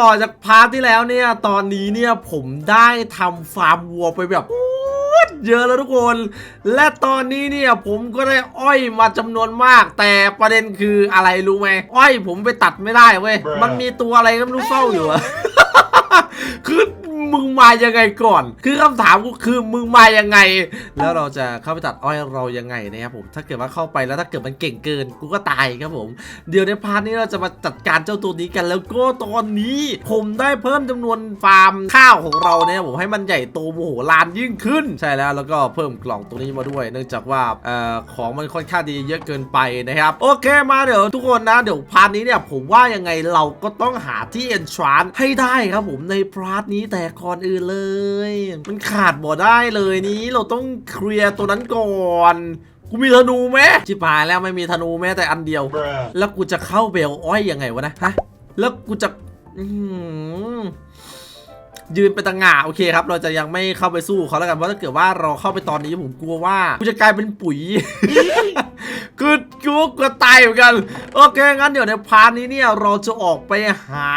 ต่อจากพาร์ทที่แล้วเนี่ย ตอนนี้เนี่ยผมได้ทำฟาร์มวัวไปแบบโคตรเยอะแล้วทุกคน และตอนนี้เนี่ยผมก็ได้อ้อยมาจำนวนมาก แต่ประเด็นคืออะไรรู้ไหมอ้อยผมไปตัดไม่ได้เว้ย Bruh มันมีตัวอะไรก็ไม่รู้เฝ้าอยู่อะคือ มึงมายังไงก่อน คือคำถามกูคือมึงมายังไง แล้วเราจะเข้าไปตัดอ้อยเรายังไงนะครับผมถ้าเกิดว่าเข้าไปแล้วถ้าเกิดมันเก่งเกินกูก็ตายครับผม เดี๋ยวในพาร์ทนี้เราจะมาจัดการเจ้าตัวนี้กัน แล้วก็ตอนนี้ ผมได้เพิ่มจำนวนฟาร์มข้าวของเราเนี่ยผมให้มันใหญ่โตโมโหลานยิ่งขึ้น ใช่แล้วแล้วก็เพิ่มกล่องตรงนี้มาด้วย เนื่องจากว่าเอ่อของมันค่อนข้างดีเยอะเกินไปนะครับ โอเคมาเดี๋ยวทุกคนนะเดี๋ยวพาร์ทนี้เนี่ยผมว่ายังไงเราก็ต้องหาที่ entrance ให้ได้ครับผมในพาร์ทนี้แต่ก่อนอื่นเลย มันขาดบ่ได้เลยนี้เราต้องเคลียร์ตัวนั้นก่อนกูมีธนูไหมชิบหายแล้วไม่มีธนูแม้แต่อันเดียว Bruh. แล้วกูจะเข้าเบลอ้อยยังไงวะนะฮะแล้วกูจะอื้อหือยืนเป็นตังหง่าโอเคครับ เราจะยังไม่เข้าไปสู้เขาแล้วกันเพราะถ้าเกิดว่าเราเข้าไปตอนนี้ผมกลัวว่ากูจะกลายเป็นปุ๋ย คือกูกลัวตายเหมือนกัน โอเค งั้นเดี๋ยวในพาร์ทนี้เนี่ย เราจะออกไปหา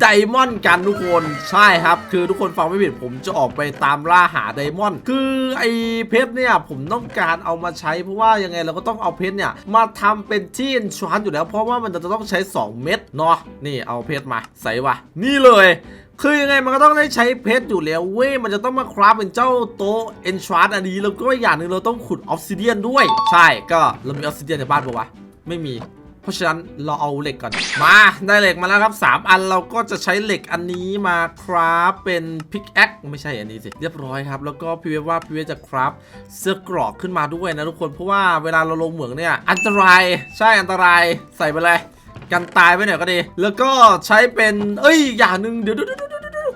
ไดมอนด์กันทุกคนใช่ครับ คือทุกคนฟังไม่ผิดผมจะออกไปตามล่าหาไดมอนด์คือไอ้เพชรเนี่ย ผมต้องการเอามาใช้เพราะว่ายังไงเราก็ต้องเอาเพชรเนี่ย มาทำเป็นที่ e n c h a n t อยู่แล้ว เพราะว่ามันจะต้องใช้ 2 เม็ดเนาะนี่เอาเพชรมาใส่วะนี่เลย คือยังไงมันก็ต้องได้ใช้เพชรอยู่แล้วเว้ย มันจะต้องมาคราฟเป็นเจ้าโต๊ะเอนทรานอันนี้ แล้วก็อีกอย่างหนึ่งเราต้องขุดออฟซิเดียนด้วย ใช่ ก็เรามีออฟซิเดียนในบ้านปะวะ ไม่มี เพราะฉะนั้นเราเอาเหล็กก่อน มาได้เหล็กมาแล้วครับ 3 อันเราก็จะใช้เหล็กอันนี้มาคราฟเป็นพิกแอคไม่ใช่อันนี้สิ เรียบร้อยครับ แล้วก็พี่เวว่าพี่เวจะคราฟเสื้อกรอกขึ้นมาด้วยนะทุกคน เพราะว่าเวลาเราลงเหมืองเนี่ยอันตราย ใช่อันตราย ใส่ไปเลย กันตายไปหน่อยก็ดี แล้วก็ใช้เป็น เอ้ย อย่างหนึ่งเดี๋ยวเดี๋ยวเดี๋ยวเดี๋ยวเดี๋ยว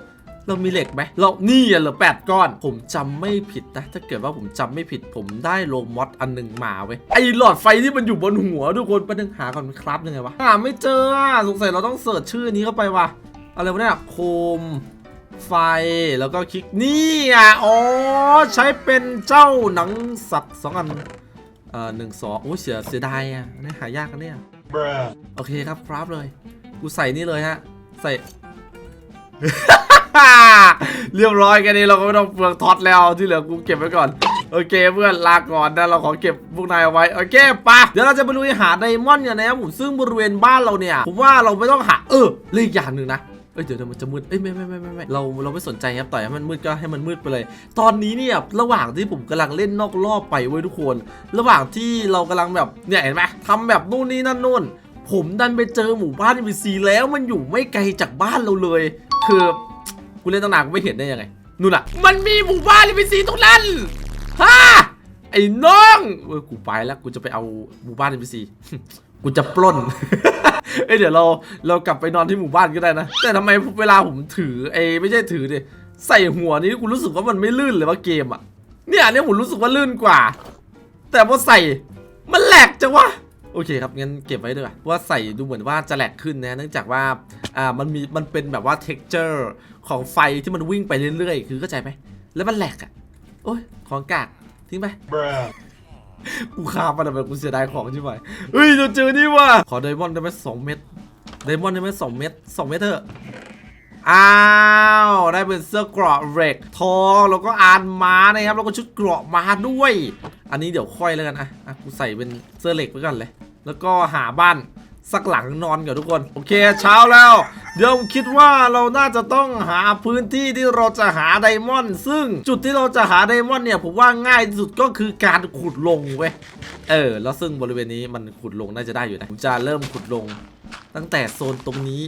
เรามีเหล็กไหมเรานี่เหลือแปดก้อน ผมจำไม่ผิดนะ ถ้าเกิดว่าผมจำไม่ผิด ผมได้โลมอดอันหนึ่งมาเว้ย ไอหลอดไฟที่มันอยู่บนหัวทุกคนไปนึงหาก่อนมันครับยังไงวะ หาไม่เจอสงสัยเราต้องเสิร์ชชื่อนี้เข้าไปว่ะ อะไรวะเนี่ย โคมไฟ แล้วก็คลิกนี่อะ อ๋อ ใช้เป็นเจ้าหนังสัตว์สองอัน เอ่อหนึ่งสองโอ้เสียเสียดายอะนี่หายากนเนี่ย โอเคครับครับเลย กูใส่นี่เลยฮะ ใส่ เรียบร้อยแค่นี้เราก็ไม่ต้องเปลืองท็อตแล้วที่เหลือกูเก็บไว้ก่อน โอเคเพื่อนลาก่อนนะเราขอเก็บพวกนายเอาไว้โอเคปะเดี๋ยวเราจะไปลุยหาไดมอนด์กันนะครับผมซึ่งบริเวณบ้านเราเนี่ยผมว่าเราไม่ต้องหาเออเรื่องอย่างหนึ่งนะ อ้ยเดี๋ยวเดี๋ยวมันจะมืดเอ้ยไม่ไม่ไม่ไม่ไม่เราเราไม่สนใจครับต่อยให้มันมืดก็ให้มันมืดไปเลย ตอนนี้เนี่ยระหว่างที่ผมกำลังเล่นนอกรอบไปเว้ยทุกคน ระหว่างที่เรากำลังแบบเนี่ยเห็นไหมทำแบบนู่นนี่นั่นนู่นผมดันไปเจอหมู่บ้านอีซีแล้วมันอยู่ไม่ไกลจากบ้านเราเลย คือกูเล่นตั้งนานกูไม่เห็นได้ยังไงนู่นอะมันมีหมู่บ้านอีซีตรงนั้นฮะไอ้น้องเออกูไปแล้วกูจะไปเอาหมู่บ้านอีซี กูจะปล้น เอ้ยเดี๋ยวเราเรากลับไปนอนที่หมู่บ้านก็ได้นะ แต่ทำไมเวลาผมถือไอ้ไม่ใช่ถือดิใส่หัวนี้กูรู้สึกว่ามันไม่ลื่นเลยว่าเกมอะเนี่ยเนี่ยผมรู้สึกว่าลื่นกว่า แต่พอใส่มันแหลกจังวะโอเคครับงั้นเก็บไว้ด้วยว่าใส่ดูเหมือนว่าจะแหลกขึ้นนะเนื่องจากว่าอ่ามันมีมันเป็นแบบว่า texture ของไฟที่มันวิ่งไปเรื่อยๆ คือเข้าใจไหมแล้วมันแหลกอะโอ้ยของกากทิ้งไป กูคาบมันทำไมกูเสียดายของใช่ไหมเฮ้ยเราเจอนี่ว่ะขอไดมอนด์ได้ไหมสองเม็ดไดมอนด์ได้ไหมสองเม็ดสองเม็ดเถอะอ้าวได้เป็นเสื้อเกราะเหล็กทองแล้วก็อานม้านะครับแล้วก็ชุดเกราะม้าด้วย อันนี้เดี๋ยวค่อยแล้วกันอะอะกูใส่เป็นเสื้อเหล็กไว้ก่อนเลย แล้วก็หาบ้านสักหลังนอนก่อนทุกคน โอเคเช้าแล้ว เดี๋ยวคิดว่าเราน่าจะต้องหาพื้นที่ที่เราจะหาไดมอนด์ซึ่งจุดที่เราจะหาไดมอนด์เนี่ยผมว่าง่ายที่สุดก็คือการขุดลงเว้ยเออ แล้วซึ่งบริเวณนี้มันขุดลงน่าจะได้อยู่นะผมจะเริ่มขุดลง ตั้งแต่โซนตรงนี้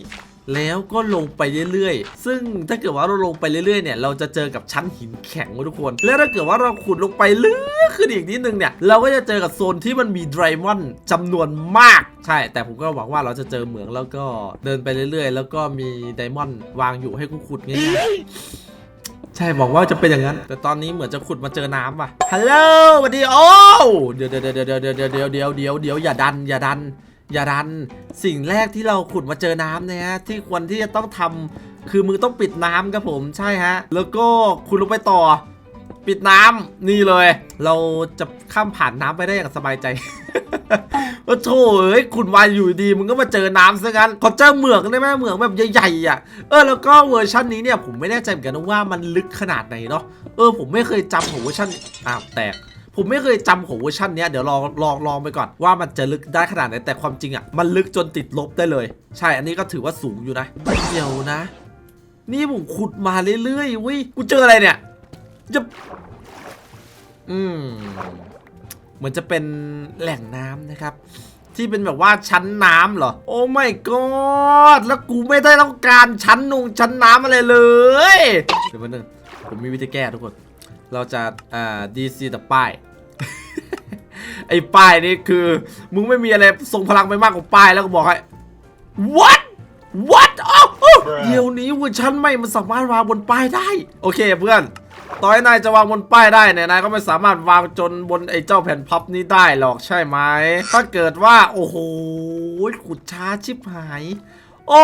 แล้วก็ลงไปเรื่อยๆ ซึ่งถ้าเกิดว่าเราลงไปเรื่อยๆเนี่ยเราจะเจอกับชั้นหินแข็งทุกคน และถ้าเกิดว่าเราขุดลงไปลึกขึ้นอีกนิดนึงเนี่ยเราก็จะเจอกับโซนที่มันมีไดมอนด์จำนวนมากใช่ แต่ผมก็หวังว่าเราจะเจอเหมืองแล้วก็เดินไปเรื่อยๆ แล้วก็มีไดมอนด์วางอยู่ให้กูขุดง่ายใช่บอกว่าจะเป็นอย่างนั้น แต่ตอนนี้เหมือนจะขุดมาเจอน้ำว่ะฮัลโหลสวัสดีโอ้เดี๋ยวเดี๋ยวเดี๋ยวเดี๋ยวเดี๋ยวเดี๋ยวเดี๋ยวอย่าดันอย่าดัน อย่าดันสิ่งแรกที่เราขุดมาเจอน้ำเนี่ยฮะที่ควรที่จะต้องทำคือมือต้องปิดน้ำครับผมใช่ฮะ แล้วก็ขุดลงไปต่อ ปิดน้ำนี่เลย เราจะข้ามผ่านน้ำไปได้อย่างสบายใจโอ้โถเอ้ยคุณวายอยู่ดีมึงก็มาเจอน้ำซะงั้นขอเจอเหมืองได้ไหมเหมืองแบบใหญ่ๆอะเออแล้วก็เวอร์ชันนี้เนี่ยผมไม่แน่ใจเหมือนกันว่ามันลึกขนาดไหนเนาะเออผมไม่เคยจำของเวอร์ชันอ้าวแตก ผมไม่เคยจำของเวอร์ชันเนี้ยเดี๋ยวลองลองลองไปก่อนว่ามันจะลึกได้ขนาดไหนแต่ความจริงอะมันลึกจนติดลบได้เลย ใช่อันนี้ก็ถือว่าสูงอยู่นะเดี๋ยวนะ นี่ผมขุดมาเรื่อยๆเว้ยกูเจออะไรเนี่ยจะอืมเหมือนจะเป็นแหล่งน้ำนะครับที่เป็นแบบว่าชั้นน้ำเหรอ โอ้ไม่กอดแล้วกูไม่ได้ต้องการชั้นนุงชั้นน้ำอะไรเลย เดี๋ยวมาหนึ่งผมมีวิธีแก้ทุกคน เราจะอ่าดีซีแต่ป้าย ไอ้ป้ายนี่คือ มึงไม่มีอะไรทรงพลังไปมากกว่าป้ายแล้วก็บอกให้ what what อ๋ออ๋อเดี๋ยวนี้เวอร์ชันใหม่มันสามารถวางบนป้ายได้ โอเคเพื่อนต่อให้นายจะวางบนป้ายได้เนี่ยนายก็ไม่สามารถวางจนบนไอ้เจ้าแผ่นพับนี้ได้หรอกใช่ไหมถ้าเกิดว่า โอ้โหขุดช้าชิบหาย โอ้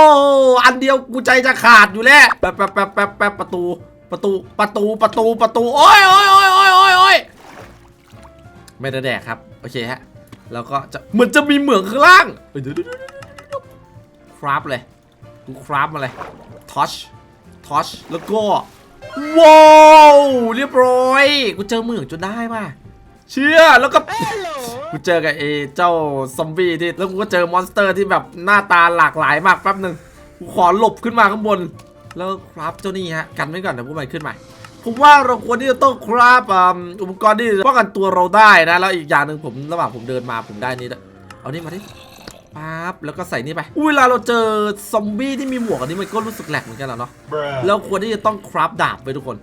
อันเดียวกูใจจะขาดอยู่แล้วแป๊บแป๊บแป๊บแป๊บแป๊บประตู ประตูประตูประตูประตูโอ้ยโอ้ยโอ้ยโอ้ยโอ้ยโอ้ยไม่ได้แดกครับโอเคฮะแล้วก็จะเหมือนจะมีเหมืองข้างล่างเฮ้ยเดี๋ยวเดี๋ยวเดี๋ยวเดี๋ยวคราฟเลยกูคราฟมาเลยทอชทอชแล้วก็ว้าวเรียบร้อยกูเจอเหมืองจนได้ป่ะเชื่อแล้วก็กูเจอกับเอเจ้าซอมบี้ที่แล้วกูก็เจอมอนสเตอร์ที่แบบหน้าตาหลากหลายมากแป๊บหนึ่งกูขอหลบขึ้นมาข้างบน แล้วครับเจ้านี่ฮะกันไว้ก่อนเดี๋ยวพวกมันขึ้นใหม่ผมว่าเราควรที่จะต้องคราบอ่าอุปกรณ์ที่ป้องกันตัวเราได้นะแล้วอีกอย่างหนึ่งผมระหว่างผมเดินมาผมได้นี่ด้วยเอานี่มาดิปั๊บแล้วก็ใส่นี่ไปอุ๊ยเวลาเราเจอซอมบี้ที่มีหมวกอันนี้มันก็รู้สึกแหลกเหมือนกันแล้วเนาะ Bruh. เราควรที่จะต้องคราฟดาบไปทุกคน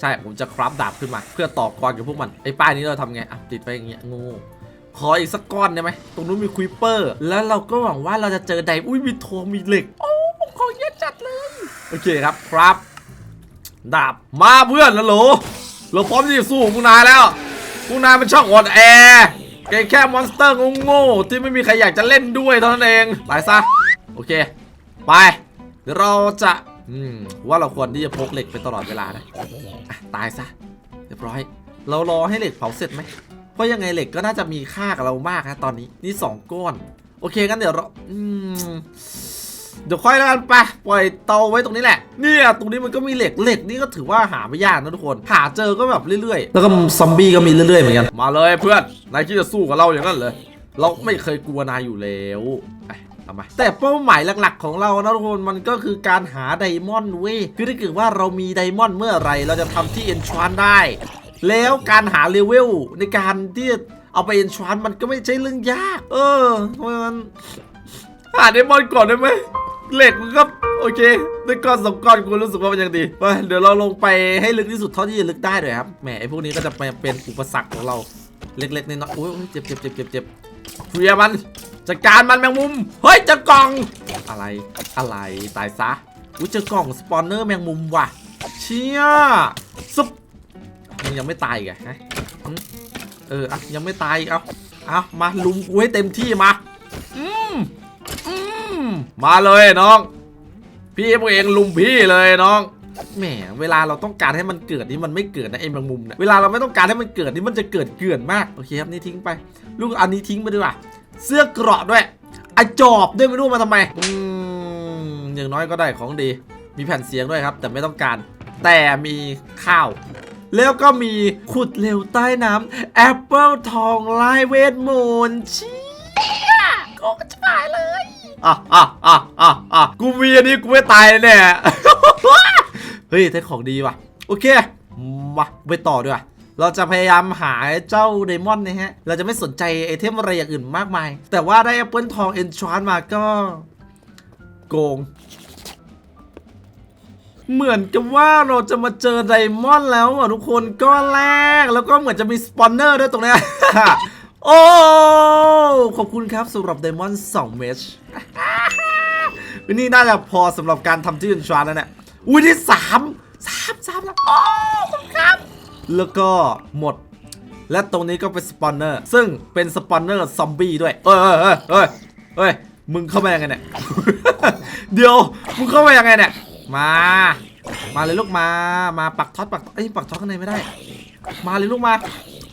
ใช่ผมจะคราฟดาบขึ้นมา เพื่อต่อกรกับพวกมันไอ้ป้ายนี้เราทำไงอะติดไปอย่างเงี้ยงูขออีกสักก้อนได้ไหมตรงนู้นมีควิปเปอร์ แล้วเราก็หวังว่าเราจะเจอไดอุ้ยมีทองมีเหล็กโอ้ ของเยอะจัดเลย โอเคครับครับ ดาบมาเพื่อนนะโหลเราพร้อมที่จะสู้พวกนายแล้วพวกนายมันช่างอ่อนแอเก่งแค่มอนสเตอร์โง่ๆที่ไม่มีใครอยากจะเล่นด้วยเท่านั้นเองไปซะโอเค ไป เดี๋ยวเราจะว่าเราควรที่จะพกเหล็กไปตลอดเวลานะะตายซะเรียบร้อย เรารอให้เหล็กเผาเสร็จไหมเพราะยังไงเหล็กก็น่าจะมีค่ากับเรามากนะตอนนี้ นี่สองก้อน โอเคงั้นเดี๋ยวเราอืม เดี๋ยวค่อยแล้วกันไปปล่อยเตาไว้ตรงนี้แหละเนี่ยตรงนี้มันก็มีเหล็กเหล็กนี่ก็ถือว่าหาไม่ยากนะทุกคนหาเจอก็แบบเรื่อยๆ แล้วก็ซอมบี้ก็มีเรื่อยๆเหมือนกันมาเลยเพื่อนนายคิดจะสู้กับเราอย่างนั้นเลย เราไม่เคยกลัวนายอยู่แล้วไปเอามาแต่เป้าหมายหลักๆของเรานะทุกคนมันก็คือการหาไดมอนด์เว้ยคือถ้าเกิดว่าเรามีไดมอนด์เมื่อไหรเราจะทำที่เอนชานได้ แล้วการหาเลเวลในการที่จะเอาไปเอนชานมันก็ไม่ใช่เรื่องยาก เออเพราะมันหาไดมอนด์ก่อนได้ไหม เหล็กมันก็โอเคด้ก้อนสองก้อนกูรู้สึกว่ามันยังดีไปเดี๋ยวเราลงไปให้ลึกที่สุดเท่าที่จะลึกได้เลยครับ แหมไอพวกนี้ก็จะเป็นอุปสรรคของเรา เล็กๆน้อยๆโอ้ยเจ็บเจ็บเจ็บเจ็บเจ็บเคลียร์มัน จัดการมันแมงมุม เฮ้ยจอกล่อง อะไร อะไร ตายซะอุ้ยจอกล่องสปอนเนอร์แมงมุมว่ะ เชี่ยซุปมันยังไม่ตายอีกเอฮะเอออะยังไม่ตายเอาเอามาลุมกูให้เต็มที่มา อืม มาเลยน้อง พี่พวกเองลุมพี่เลยน้องแหมเวลาเราต้องการให้มันเกิดนี่มันไม่เกิดนะไอ้แมงมุมเนี่ยเวลาเราไม่ต้องการให้มันเกิดนี่มันจะเกิดเกลื่อนมากโอเคครับนี่ทิ้งไป ลูกอันนี้ทิ้งไปดีกว่าเสื้อเกราะด้วยไอจอบด้วยไม่รู้มาทำไมอืมอย่างน้อยก็ได้ของดี มีแผ่นเสียงด้วยครับ แต่ไม่ต้องการ แต่มีข้าว แล้วก็มีขุดเหลวใต้น้ำแอปเปิลทองลายเวทมนต์ชี โกกระชายเลยอะอะอะอะอะกูมีอันนี้กูไม่ตายแน่เฮ้ยได้ของดีว่ะ โอเค มาไปต่อดีกว่าเราจะพยายามหาเจ้าเดมอนนะฮะ เราจะไม่สนใจไอเทมอะไรอย่างอื่นมากมาย แต่ว่าได้แอปเปิลทองเอนชานมาก็ โกง เหมือนกับว่าเราจะมาเจอไดมอนด์แล้วอะทุกคนก้อนแรก แล้วก็เหมือนจะมีสปอนเนอร์ด้วยตรงเนี้ย โอ้ ขอบคุณครับสำหรับไดมอนด์2เมชนี่น่าจะพอสำหรับการทำที่เอนชานแล้วเนี่ยอุ้ยที่สามสามสามแล้วโอ้ขอบคุณครับ แล้วก็หมด และตรงนี้ก็เป็นสปอนเนอร์ ซึ่งเป็นสปอนเนอร์ซอมบี้ด้วย เอ้ยเอ้ยเอ้ยเอ้ยเอ้ยมึงเข้ามายังไงเนี่ย เดี๋ยว มึงเข้ามายังไงเนี่ย มา มาเลยลูกมา มาปักท็อตปักเอ้ยปักท็อตข้างในไม่ได้ มาเลยลูกมา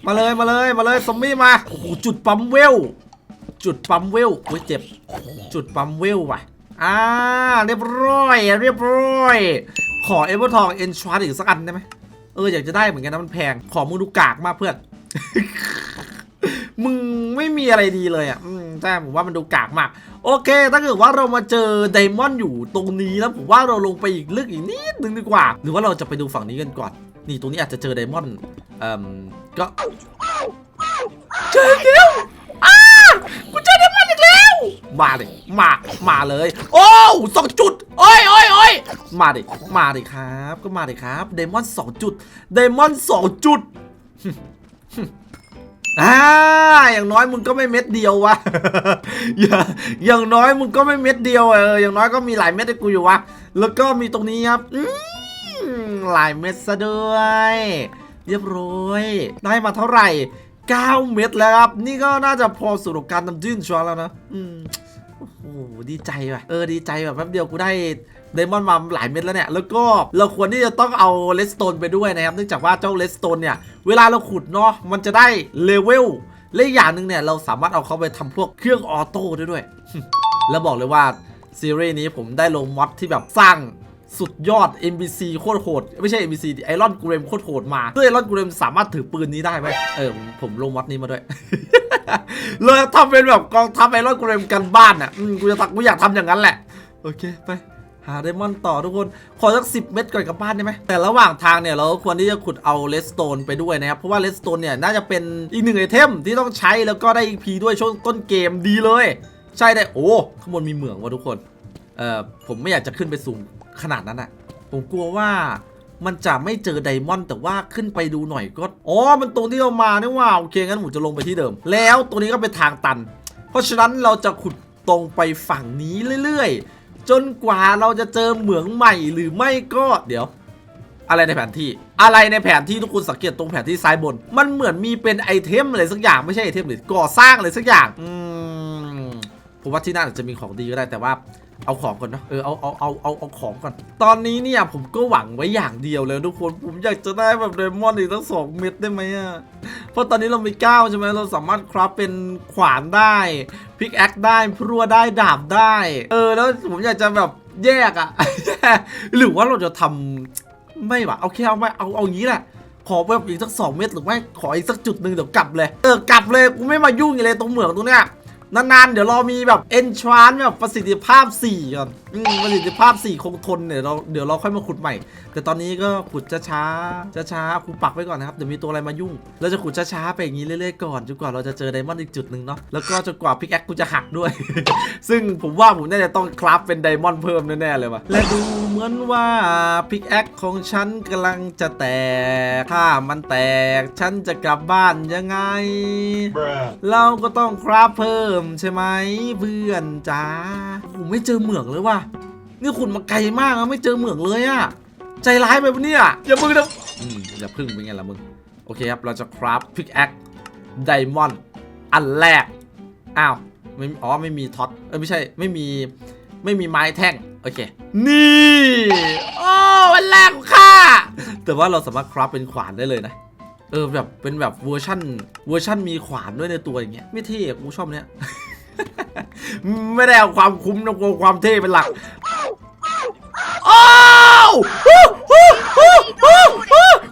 มาเลยมาเลยมาเลยซอมบี้มาโอ้โหจุดปั๊มเวล จุดปั๊มเวลโอ้ยเจ็บ จุดปั๊มเวลว่ะ อ่าเรียบร้อย เรียบร้อย ขอเอเวอร์ทองเอ็นชาร์อีกสักอันได้ไหมเอออยากจะได้เหมือนกันนะมันแพง ขอมึงดูกากมากเพื่อน มึงไม่มีอะไรดีเลยอะใช่ผมว่ามันดูกากมาก โอเค ถ้าเกิดว่าเรามาเจอไดมอนด์อยู่ตรงนี้แล้วผมว่าเราลงไปอีกลึกอีกนิดนึงดีกว่า หรือว่าเราจะไปดูฝั่งนี้กันก่อน นี่ตรงนี้อาจจะเจอไดมอนด์เอ่มก็เจออีกแล้วอ้ากูเจอไดมอนด์อีกแล้ว มาดิมามาเลย โอ้สองจุดโอ้ยโอ้ยโอ้ยมาดิมาดิครับ ก็มาดิครับไดมอนด์สองจุดไดมอนด์สองจุดอ่าอย่างน้อยมึงก็ไม่เม็ดเดียววะอย่าอย่างน้อยมึงก็ไม่เม็ดเดียวเอออย่างน้อยก็มีหลายเม็ดให้กูอยู่วะแล้วก็มีตรงนี้ครับอืม หลายเม็ดซะด้วย เรียบร้อย ได้มาเท่าไหร่ 9 เม็ดแล้วครับ นี่ก็น่าจะพอสำหรับการทำยื่นชัวร์แล้วนะ อืมโอ้โหดีใจว่ะเออดีใจแบบแป๊บเดียวกูได้ไดมอนมาหลายเม็ดแล้วเนี่ย แล้วก็เราควรที่จะต้องเอาเลสโตนไปด้วยนะครับ เนื่องจากว่าเจ้าเลสโตนเนี่ย เวลาเราขุดเนาะมันจะได้เลเวลและอย่างหนึ่งเนี่ย เราสามารถเอาเขาไปทำพวกเครื่องออโต้ได้ด้วย แล้วบอกเลยว่าซีรีส์นี้ผมได้ลงมอดที่แบบสร้าง สุดยอด NBC โคตรโหด ไม่ใช่ NBC ไอรอนกูเรมโคตรโหดมาด้วยไอรอนกูเรมสามารถถือปืนนี้ได้ไหมเออ ผมลงมอดนี้มาด้วย เลยทำเป็นแบบกองทัพไอรอนกูเรมกันบ้านอะอืมกูจะตักกูอยากทำอย่างนั้นแหละ โอเค ไปหาไดมอนด์ต่อทุกคน ขอสักสิเม็ดก่อนกลับบ้านได้ไหม แต่ระหว่างทางเนี่ย เราควรที่จะขุดเอาเลสโตนไปด้วยนะครับ เพราะว่าเลสโตนเนี่ย น่าจะเป็นอีกหนึ่งไอเทมที่ต้องใช้แล้วก็ได้อีพีด้วยช่วงต้นเกมดีเลย ใช่ได้ โอ้ข้างบนมีเหมืองว่ะทุกคน เอ่อ ผมไม่อยากจะขึ้นไปสูง ขนาดนั้นอะผมกลัวว่ามันจะไม่เจอไดมอนด์แต่ว่าขึ้นไปดูหน่อยก็ อ๋อ มันตรงที่เรามาเนี่ยว่าโอเคงั้นผมจะลงไปที่เดิม แล้วตรงนี้ก็เป็นทางตัน เพราะฉะนั้นเราจะขุดตรงไปฝั่งนี้เรื่อยๆ จนกว่าเราจะเจอเหมืองใหม่หรือไม่ก็เดี๋ยว อะไรในแผนที่ อะไรในแผนที่ทุกคนสังเกตตรงแผนที่ซ้ายบน มันเหมือนมีเป็นไอเทมอะไรสักอย่างไม่ใช่ไอเทมหรือก่อสร้างอะไรสักอย่าง อืมผมว่าที่น่าจะมีของดีก็ได้แต่ว่า เอาของก่อนนะเออเอาเอาเอาเอาเอาของก่อน ตอนนี้เนี่ยผมก็หวังไว้อย่างเดียวเลยทุกคนผมอยากจะได้แบบเดมอนอีกทั้งสองเม็ดได้ไหมอะเพราะตอนนี้เรามีเก้าใช่ไหมเราสามารถคราฟเป็นขวานได้พิกแอคได้พรัวได้ดาบได้ เออแล้วผมอยากจะแบบแยกอะหรือว่าเราจะทำไม่วะโอเคเอาไม่เอาเอางี้แหละขอแบบอีกสักสองเม็ดหรือไม่ขออีกสักจุดหนึ่งเดี๋ยวกลับเลย เออกลับเลยกูไม่มายุ่งอีกเลยตรงเหมืองตรงเนี้ย นานๆ เดี๋ยวเรามีแบบเอนทรานแบบประสิทธิภาพ 4 ก่อนอืมประสิทธิภาพ 4 คงทนเดี๋ยวเราเดี๋ยวเราค่อยมาขุดใหม่ แต่ตอนนี้ก็ขุดช้าๆช้าๆกูปักไว้ก่อนนะครับ เดี๋ยวมีตัวอะไรมายุ่ง เราจะขุดช้าๆไปอย่างนี้เรื่อยๆก่อนจนกว่าเราจะเจอไดมอนด์อีกจุดหนึ่งเนาะแล้วก็จนกว่าพิกแอคกูจะหักด้วย ซึ่งผมว่าผมน่าจะต้องคราฟเป็นไดมอนด์เพิ่มแน่ๆเลยว่ะและดูเหมือนว่าพิกแอคของฉันกำลังจะแตกถ้ามันแตกฉันจะกลับบ้านยังไง Bruh. เราก็ต้องคราฟเพิ่มใช่ไหมเพื่อนจ้าผมไม่เจอเหมืองเลยว่ะนี่ขุดมาไกลมากอะไม่เจอเหมืองเลยอะใจร้ายไปปะเนี่ยอย่ามึงนะอืมอย่าพึ่งเป็นไงล่ะมึงโอเคครับเราจะคราฟพิกแอคไดมอนด์อันแรกอ้าวไม่อ๋อไม่มีท็อตเออไม่ใช่ไม่มีไม่มีไม้แท่งโอเค นี่ โอ้อันแรกของข้าแต่ว่าเราสามารถคราฟเป็นขวานได้เลยนะ เออแบบเป็นแบบเวอร์ชั่นเวอร์ชั่นมีขวานด้วยในตัวอย่างเงี้ยไม่เท่กูชอบเนี้ยไม่ได้เอาความคุ้มนะกูเอาความเท่เป็นหลักโอ้าว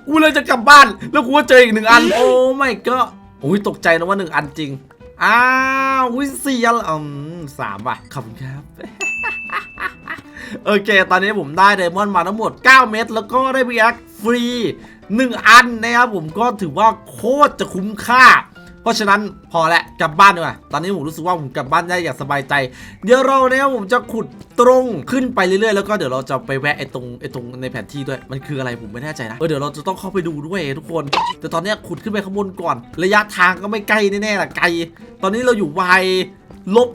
กูเลยจะกลับบ้าน แล้วกูก็เจออีกหนึ่งอัน โอ้ไม่ก็โอ้ยตกใจนะว่าหนึ่งอันจริง อ้าวอุ้ยสี่อันอืมสามว่ะขอบคุณครับโอเค ตอนนี้ผมได้ไดมอนด์มาทั้งหมด 9 เม็ดแล้วก็ได้พีแอคฟรี 1 อันนะครับผมก็ถือว่าโคตรจะคุ้มค่า เพราะฉะนั้นพอแล้วกลับบ้านดีกว่าตอนนี้ผมรู้สึกว่าผมกลับบ้านได้อย่างสบายใจ เดี๋ยวเราเนี่ยผมจะขุดตรงขึ้นไปเรื่อยๆ แล้วก็เดี๋ยวเราจะไปแวะไอ้ตรงไอ้ตรงในแผนที่ด้วย มันคืออะไรผมไม่แน่ใจนะ เออเดี๋ยวเราจะต้องเข้าไปดูด้วยทุกคน แต่ตอนนี้ขุดขึ้นไปข้างบนก่อน ระยะทางก็ไม่ไกลแน่ๆล่ะไกล ตอนนี้เราอยู่วัย ลบ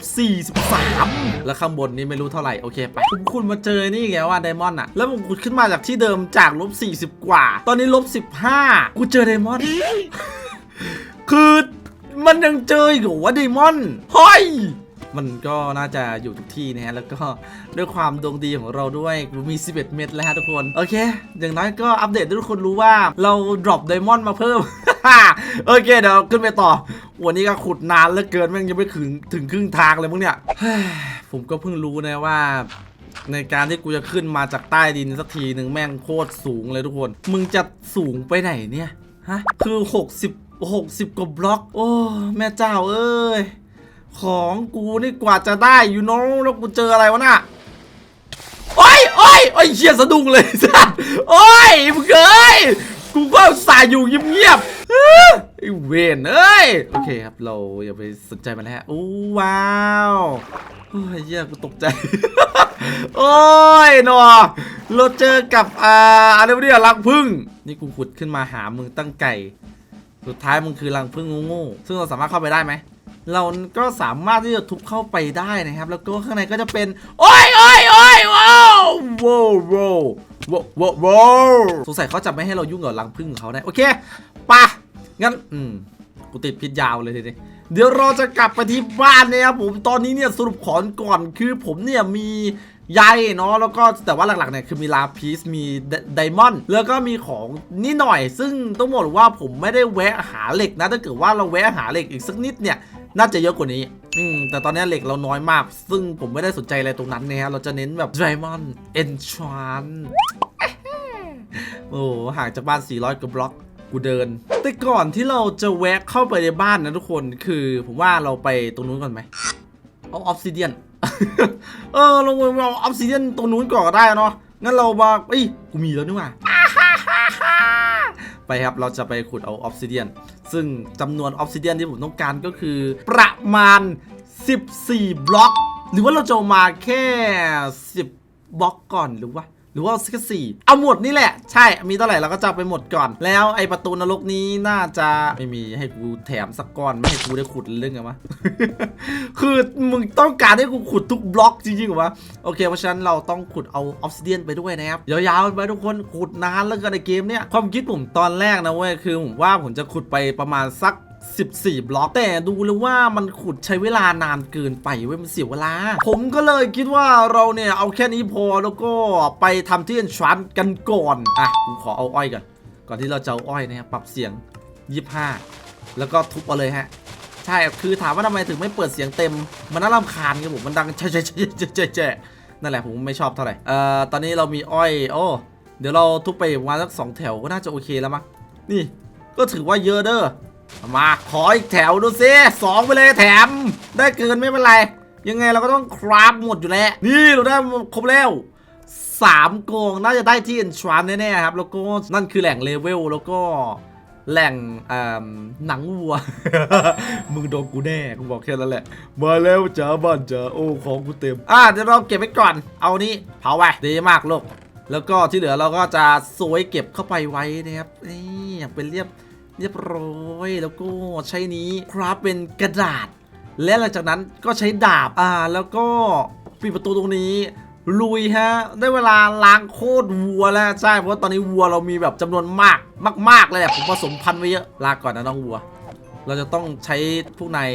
43 แล้วข้างบนนี้ไม่รู้เท่าไหร่ โอเคไปผมคุณมาเจอนี่ไงว่าไดมอนด์อะแล้วผมขุดขึ้นมาจากที่เดิมจากลบ 40 กว่า ตอนนี้ลบ 15 กูเจอไดมอนด์คือมันยังเจออยู่ว่าไดมอนด์เฮ้ย มันก็น่าจะอยู่ทุกที่นะฮะแล้วก็ด้วยความดวงดีของเราด้วยมี 11 เม็ดแล้วฮะทุกคน โอเค อย่างน้อยก็อัปเดตให้ทุกคนรู้ว่าเราดรอปไดมอนด์มาเพิ่ม โอเคเดี๋ยวขึ้นไปต่อ วันนี้ก็ขุดนานเหลือเกินแม่งยังไม่ถึงถึงครึ่งทางเลยมึงเนี่ย ผมก็เพิ่งรู้นะว่าในการที่กูจะขึ้นมาจากใต้ดินสักทีหนึ่งแม่งโคตรสูงเลยทุกคน มึงจะสูงไปไหนเนี่ย ฮะ คือ 60 60 กว่าบล็อก โอ้ แม่เจ้าเอ้ย ของกูนี่กว่าจะได้อยู่น้องแล้วกูเจออะไรวะน่ะโอ้ยโอ้ยโอ้ยเชี่ยสะดุ้งเลยสัสโอ้ยมึงเอ้ยกูก็สายอยู่เงียบๆอ้อไอ้เวนเอ้ยโอเคครับเราอย่าไปสนใจมันแล้วฮะโอ้ว้าวโอ้ยเหี้ยกูตกใจ โอ้ยนอเราเจอกับอ่าอะไรวะเนี่ยรังพึ่งนี่กูขุดขึ้นมาหามึงตั้งไก่ สุดท้ายมึงคือรังพึ่งโง่ๆซึ่งเราสามารถเข้าไปได้ไหม เราก็สามารถที่จะทุบเข้าไปได้นะครับ แล้วก็ข้างในก็จะเป็น โอ้ยโอ้ยโอ้ยว้าวว้าวว้าวว้าวว้าวว้วสงสัยเขาจะไม่ให้เรายุ่งกับรังพึ่งของเขาแน่โอเคปะงั้นอืมกูติดพิษยาวเลยทีนี้เดี๋ยวเราจะกลับไปที่บ้านเนี่ยครับผมตอนนี้เนี่ยสรุปขอนก่อนคือผมเนี่ยมีใยเนาะแล้วก็แต่ว่าหลักๆเนี่ยคือมีลาพีสมีไดมอนด์แล้วก็มีของนิดหน่อย ซึ่งต้องบอกว่าผมไม่ได้แวะหาเหล็กนะถ้าเกิดว่าเราแวะหาเหล็กอีกสักนิดเนี่ย น่าจะเยอะกว่านี้ อืม แต่ตอนนี้เหล็กเราน้อยมาก ซึ่งผมไม่ได้สนใจอะไรตรงนั้นนะฮะ เราจะเน้นแบบ Diamond Enchant โอ้ห่างจากบ้าน 400กว่าบล็อกกูเดิน แต่ก่อนที่เราจะแวะเข้าไปในบ้านนะทุกคนคือผมว่าเราไปตรงนู้นก่อนไหมเอาออฟซิเดียนเออลงไปเอาออฟซิเดียนตรงนู้นก่อนก็ได้เนาะงั้นเรามาเอ้ยกูมีแล้วนี่ว่าไปครับเราจะไปขุดเอาออฟซิเดียน ซึ่งจำนวนออฟซิเดียนที่ผมต้องการก็คือ ประมาณ 14 บล็อก หรือว่าเราจะมาแค่ 10 บล็อกก่อนหรือว่า หรือว่าแค่สี่เอาหมดนี่แหละ ใช่มีเท่าไหร่เราก็จะไปหมดก่อน แล้วไอประตูนรกนี้น่าจะไม่มีให้กูแถมสักก้อนไม่ให้กูได้ขุดเรื่องไงวะคือมึงต้องการให้กูขุดทุกบล็อกจริงๆหรอวะโอเค เพราะฉะนั้นเราต้องขุดเอาออฟซิเดียนไปด้วยนะครับยาวๆไปทุกคนขุดนานแล้วกันในเกมเนี้ยความคิดผมตอนแรกนะเว้ยคือผมว่าผมจะขุดไปประมาณสัก 14 บล็อก แต่ดูเลยว่ามันขุดใช้เวลานานเกินไปเว้ยมันเสียเวลา ผมก็เลยคิดว่าเราเนี่ยเอาแค่นี้พอแล้วก็ไปทำที่เอนชรันกันก่อน อะกูขอเอาอ้อยก่อน ก่อนที่เราจะเอาอ้อยนะครับปรับเสียง 25 แล้วก็ทุบเอาเลยฮะ ใช่คือถามว่าทำไมถึงไม่เปิดเสียงเต็ม มันน่ารำคาญครับผมมันดังแช่แช่แช่แช่แช่แช่นั่นแหละผมไม่ชอบเท่าไหร่ เอ่อตอนนี้เรามีอ้อยโอ้เดี๋ยวเราทุบไปประมาณสักสองแถวก็น่าจะโอเคแล้วมั้งนี่ก็ถือว่าเยอะเด้อ มาขออีกแถวดูซิสองไปเลยแถม ได้เกินไม่เป็นไร ยังไงเราก็ต้องคราฟหมดอยู่แล้ว นี่เราได้ครบแล้วสามกองน่าจะได้ที่ e n t r a n แน่ๆครับ แล้วก็นั่นคือแหล่งเลเวลแล้วก็แหล่งหนังวัว มึงโดนกูแน่ กูบอกแค่นั้นแหละ มาแล้วจ้าบ้านจ้าโอ้ของกูเต็ม อะเดี๋ยวเราเก็บไว้ก่อน เอานี้เผาไว้ดีมากลูก แล้วก็ที่เหลือเราก็จะสวยเก็บเข้าไปไว้นะครับ นี่อย่างเป็นเรียบ เรียบร้อยแล้วก็ใช้นี้ครับเป็นกระดาษ และหลังจากนั้นก็ใช้ดาบอ่าแล้วก็ปิดประตูตรงนี้ลุยฮะ ได้เวลาล้างโคตรวัวแล้วใช่เพราะาตอนนี้วัวเรามีแบบจำนวนมากมาก ๆ เลยแหละผมผสมพันธุ์ไว้เยอะลาก่อนนะน้องวัว เราจะต้องใช้พวกนาย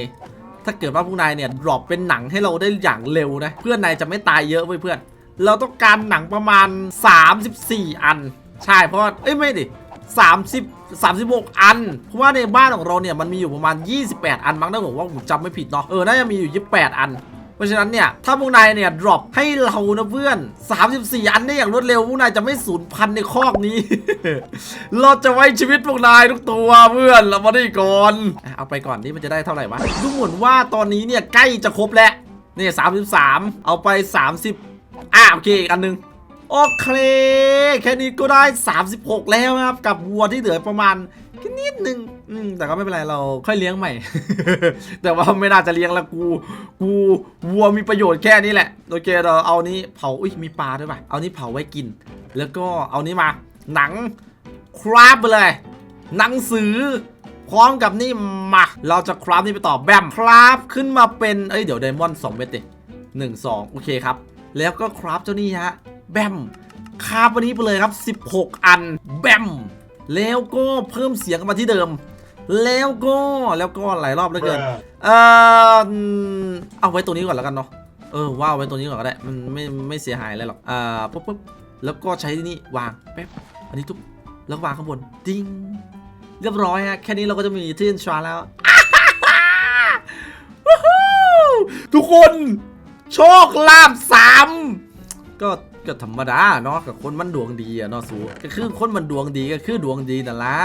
ถ้าเกิดว่าพวกนายเนี่ยดรอปเป็นหนังให้เราได้อย่างเร็วนะ เพื่อนนายจะไม่ตายเยอะเพื่อนเราต้องการหนังประมาณ 34 อัน ใช่เพราะเอ้ยไม่ดิ 30 36 อัน เพราะว่าในบ้านของเราเนี่ยมันมีอยู่ประมาณ 28 อันมั้งถ้าบอกว่าผมจำไม่ผิดเนาะ เออ น่าจะมีอยู่ 28 อัน เพราะฉะนั้นเนี่ย ถ้าพวกนายเนี่ย ดรอปให้เรานะเพื่อน 34 อันได้อย่างรวดเร็ว พวกนายจะไม่สูญพันธุ์ในคอกนี้ เราจะไว้ชีวิตพวกนายทุกตัวเพื่อน เรามาได้ก่อน เอาไปก่อนนี่มันจะได้เท่าไหร่วะ ดูเหมือนว่าตอนนี้เนี่ยใกล้จะครบแล้ว นี่ 33 เอาไป 30 อะโอเคอีกอันหนึง โอเค แค่นี้ก็ได้ 36 แล้วนะครับ กับวัวที่เหลือประมาณแค่นิดนึงอืมแต่ก็ไม่เป็นไรเราค่อยเลี้ยงใหม่ แต่ว่าไม่น่าจะเลี้ยงล้วกู กูวัวมีประโยชน์แค่นี้แหละโอเคเราเอานี้เผาอุ้ยมีปลาด้วยป่ะเอานี้เผาไว้กิน แล้วก็เอานี้มาหนังคราฟไปเลย หนังสือพร้อมกับนี่มาเราจะคราฟนี่ไปต่อแบมคราฟขึ้นมาเป็นเอ้ยเดี๋ยวไดมอนด์สองเม็ดดิหนึ่งสองโอเคครับ แล้วก็คราฟเจ้านี่ฮะ แบมคราฟวันนี้ไปเลยครับ 16 อัน แบม แล้วก็เพิ่มเสียงมาที่เดิม แล้วก็แล้วก็หลายรอบเหลือเกิน เอออืมเอาไว้ตัวนี้ก่อนแล้วกันเนาะ เออว่าเอาไว้ตัวนี้ก่อนก็ได้ มันไม่ไม่เสียหายอะไรหรอก อ่าปุ๊บปุ๊บแล้วก็ใช้ที่นี่วางแป๊บ อันนี้ทุบแล้ววางข้างบน ดิ้ง เรียบร้อยฮะ แค่นี้เราก็จะมีที่อินชาแล้ววู้ฮู้ทุกคน โชคลาภสามก็ ก็ธรรมดาเนาะกับคนมันดวงดีอะเนาะสูก็คือคนมันดวงดีก็คือดวงดีนั่นละ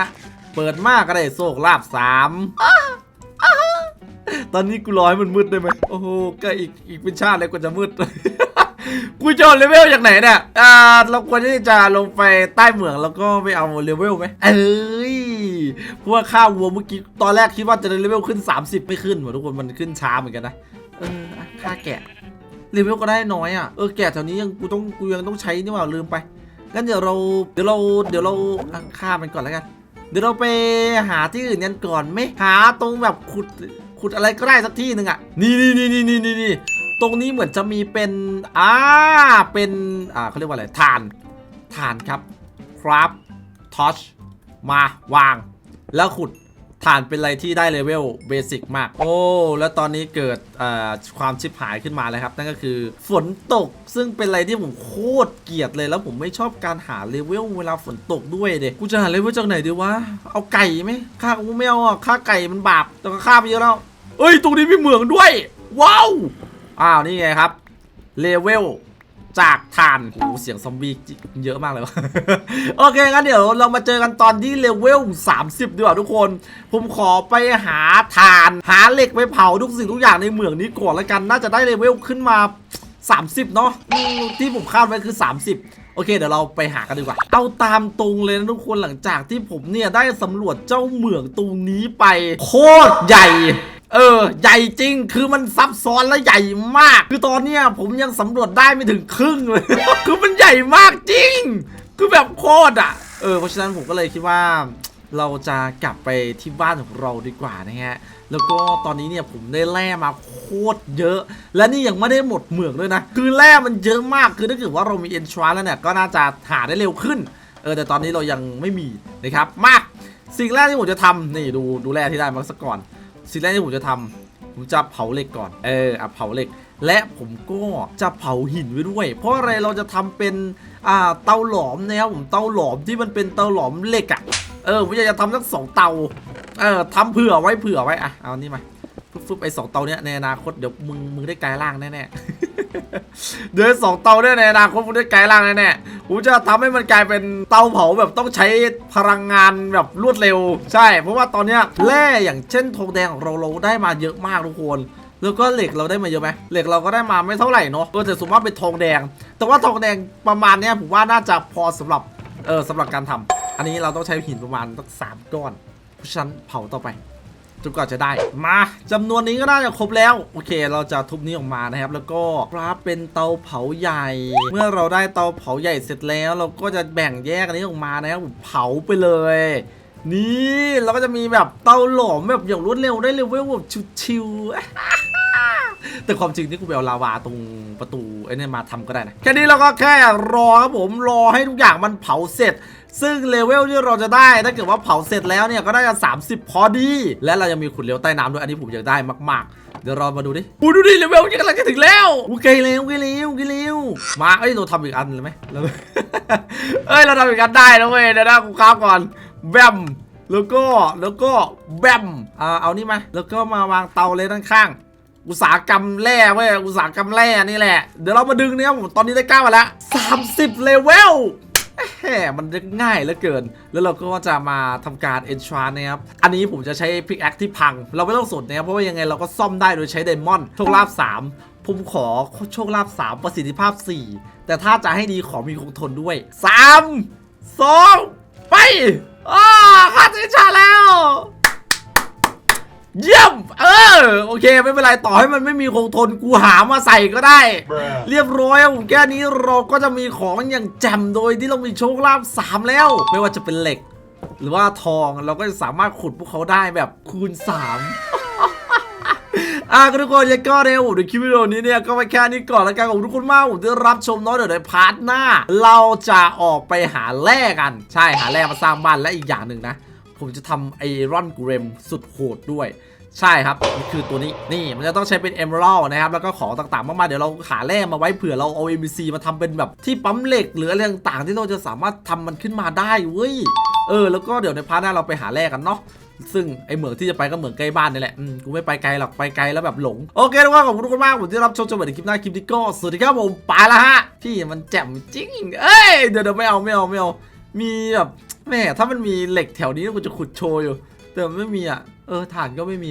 เปิดมากก็ได้โชคลาภสามตอนนี้กูรอให้มันมืดได้ไหมโอ้โหก็อีกอีกเป็นชาติเลยกว่าจะมืดกูจะเอาเลเวลจากไหนเนี่ยอ่าเราควรที่จะลงไปใต้เหมืองแล้วก็ไปเอาเลเวลไหมเอ้ยเพราะว่าค่าวัวเมื่อกี้ตอนแรกคิดว่าจะเลเวลขึ้น 30 ไม่ขึ้นว่ะทุกคนมันขึ้นช้าเหมือนกันนะเอออะค่าแกะ เลเวลก็ได้น้อยอะเออแกะแถวนี้ยังกูต้องกูยังต้องใช้นี่หว่าลืมไปงั้นเดี๋ยวเราเดี๋ยวเราเดี๋ยวเราฆ่ามันก่อนแล้วกัน เดี๋ยวเราไปหาที่อื่นกันก่อนไหมหาตรงแบบขุดขุดอะไรก็ได้สักที่หนึ่งอะนี่นี่นี่นี่นี่นี่ตรงนี้เหมือนจะมีเป็นอ่าเป็นอ่าเขาเรียกว่าอะไรถ่านถ่านครับครับทอชมาวางแล้วขุด ถ่านเป็นอะไรที่ได้เลเวลเบสิกมาก โอ้ แล้วตอนนี้เกิดความชิบหายขึ้นมาแล้วครับ นั่นก็คือฝนตกซึ่งเป็นอะไรที่ผมโคตรเกลียดเลยแล้วผมไม่ชอบการหาเลเวลเวลาฝนตกด้วยเด็กกูจะหาเลเวลจากไหนดีวะ เอาไก่ไหมฆ่ากูไม่เอาอะฆ่าไก่มันบาปแต่ก็ฆ่าไปเยอะแล้วเอ้ยตรงนี้มีเหมืองด้วย ว้าวอ้าวนี่ไงครับเลเวล จากฐานโอ้เสียงซอมบี้เยอะมากเลยวะโอเคงั้นเดี๋ยวเรามาเจอกันตอนที่เลเวล 30 ดีกว่าทุกคน ผมขอไปหาฐาน หาเหล็กไปเผาทุกสิ่งทุกอย่างในเหมืองนี้ก่อนแล้วกัน น่าจะได้เลเวลขึ้นมา 30 เนาะที่ผมคาดไว้คือ 30โอเคเดี๋ยวเราไปหากันดีกว่า เอาตามตรงเลยนะทุกคนหลังจากที่ผมเนี่ยได้สำรวจเจ้าเหมืองตรงนี้ไป โคตรใหญ่ เออ ใหญ่จริงคือมันซับซ้อนและใหญ่มาก คือตอนเนี้ยผมยังสำรวจได้ไม่ถึงครึ่งเลย คือมันใหญ่มากจริง คือแบบโคตรอะ เออเพราะฉะนั้นผมก็เลยคิดว่า เราจะกลับไปที่บ้านของเราดีกว่านะฮะแล้วก็ตอนนี้เนี่ยผมได้แร่มาโคตรเยอะ และนี่ยังไม่ได้หมดเหมืองด้วยนะ คือแร่มันเยอะมากคือถ้าเกิดว่าเรามีเอนทรานแล้วเนี่ยก็น่าจะหาได้เร็วขึ้นเออแต่ตอนนี้เรายังไม่มีนะครับมาสิ่งแรกที่ผมจะทำนี่ดูดูแร่ที่ได้มาสักก่อน สิ่งแรกที่ผมจะทำผมจะเผาเหล็กก่อน เอออะเผาเหล็ก และผมก็จะเผาหินไว้ด้วย เพราะอะไรเราจะทำเป็นอ่าเตาหลอมนะครับผมเตาหลอมที่มันเป็นเตาหลอมเหล็กอะ่ะเออผมอยากจะทำสักสองเตา เออทำเผื่อไว้เผื่อไว้อะเอานี่มา ฟึบฟึบไอ้สองเตาเนี้ยในอนาคตเดี๋ยวมึงมึงได้กลายร่างแน่ๆเดี๋ยวสองเตาเนี่ยในอนาคตมึงได้กลายร่างแน่ๆผมจะทำให้มันกลายเป็นเตาเผาแบบต้องใช้พลังงานแบบรวดเร็ว ใช่ เพราะว่าตอนเนี้ยแร่อย่างเช่นทองแดงของเราเราได้มาเยอะมากทุกคนแล้วก็เหล็กเราได้มาเยอะไหมเหล็กเราก็ได้มาไม่เท่าไหร่เนาะก็แต่สมมติว่าเป็นทองแดง แต่ว่าทองแดงประมาณเนี้ยผมว่าน่าจะพอสำหรับเออสำหรับการทำอันนี้เราต้องใช้หินประมาณสักสามก้อนเพราะฉะนั้นเผาต่อไป จนกว่าจะได้มาจำนวนนี้ก็น่าจะครบแล้ว โอเค เราจะทุบนี้ออกมานะครับ แล้วก็รับเป็นเตาเผาใหญ่ เมื่อเราได้เตาเผาใหญ่เสร็จแล้ว เราก็จะแบ่งแยกอันนี้ออกมานะครับเผาไปเลย นี่เราก็จะมีแบบเตาหลอมแบบอย่างรวดเร็วได้เลเวลแบบชิวๆแต่ความจริงนี่กูไปเอาลาวาตรงประตูไอ้นี่มาทำก็ได้นะแค่นี้เราก็แค่รอครับผมรอให้ทุกอย่างมันเผาเสร็จ ซึ่งเลเวลที่เราจะได้ถ้าเกิดว่าเผาเสร็จแล้วเนี่ยก็ได้จะ30 พอดี และเรายังมีขุดเหลวใต้น้ำด้วยอันนี้ผมอยากได้มากๆ เดี๋ยวเรามาดูดิอูดูดิเลเวลยังกำลังจะถึงแล้วอูไกลเร็วไกลเร็วไกลเร็วมาเอ้ยเราทำอีกอันเลยไหมเราเอ้ยเราทำอีกอันได้นะเว้ยเดี๋ยวนะกูค้าก่อนแบมแล้วก็แล้วก็แบมอ่าเอานี่มาแล้วก็มาวางเตาเลยด้านข้างอุตสาหกรรมแร่เว้ยอุตสาหกรรมแร่นี่แหละ เดี๋ยวเรามาดึงเนี่ยผมตอนนี้ได้ก้ามาแล้ว30 เลเวล แหมมันง่ายเหลือเกิน แล้วเราก็จะมาทำการเอนทรานะครับ อันนี้ผมจะใช้พิกแอคที่พัง เราไม่ต้องสนนะครับ เพราะว่ายังไงเราก็ซ่อมได้โดยใช้ไดมอนด์โชคลาภ3ผมขอโชคลาภ3 ประสิทธิภาพ 4 แต่ถ้าจะให้ดีขอมีคงทนด้วย 3 2 ไปอ้าค่าเอนชาแล้ว เยี่ยม เออ โอเค ไม่เป็นไร ต่อให้มันไม่มีคงทนกูหามาใส่ก็ได้ เรียบร้อยครับผมแค่นี้เราก็จะมีของอย่างแจ่มโดยที่เรามีโชคลาภสามแล้ว ไม่ว่าจะเป็นเหล็ก หรือว่าทองเราก็จะสามารถขุดพวกเขาได้แบบคูณ 3อะก็ทุกคนยังก็เร็วเดี๋ยวคลิปวิดีโอนี้เนี่ยก็ไปแค่นี้ก่อนแล้วกันขอบคุณทุกคนมากผมที่รับชมเนาะเดี๋ยวในพาร์ทหน้า เราจะออกไปหาแร่กัน ใช่หาแร่มาสร้างบ้านและอีกอย่างหนึ่งนะ ผมจะทำไอรอนเกรมสุดโหดด้วย ใช่ครับนี่คือตัวนี้นี่มันจะต้องใช้เป็นเอมเบลนะครับ แล้วก็ของต่างๆ มากมๆเดี๋ยวเราหาแร่มาไว้เผื่อเราเอา ABC มาทำเป็นแบบที่ปั๊มเหล็ก หรืออะไรต่างๆ ที่เราจะสามารถทำมันขึ้นมาได้เว้ยเออแล้วก็เดี๋ยวในพาร์ทหน้าเราไปหาแร่กันเนาะซึ่งไอเหมืองที่จะไปก็เหมืองใกล้บ้านนี่แหละ อืม กูไม่ไปไกลหรอก ไปไกลแล้วแบบหลง โอเคทุกคนขอบคุณทุกคนมาก ผมที่รับชมจนถึงคลิปหน้าคลิปนี้ก็สวัสดีครับผม ไปละฮะ พี่มันแจ่มจริง เอ้ย เดี๋ยวเดี๋ยวไม่เอาไม่เอาไม่เอา มีแบบแม่ถ้ามันมีเหล็กแถวนี้กูจะขุดโชว์อยู่ แต่ไม่มีอะ เออฐานก็ไม่มี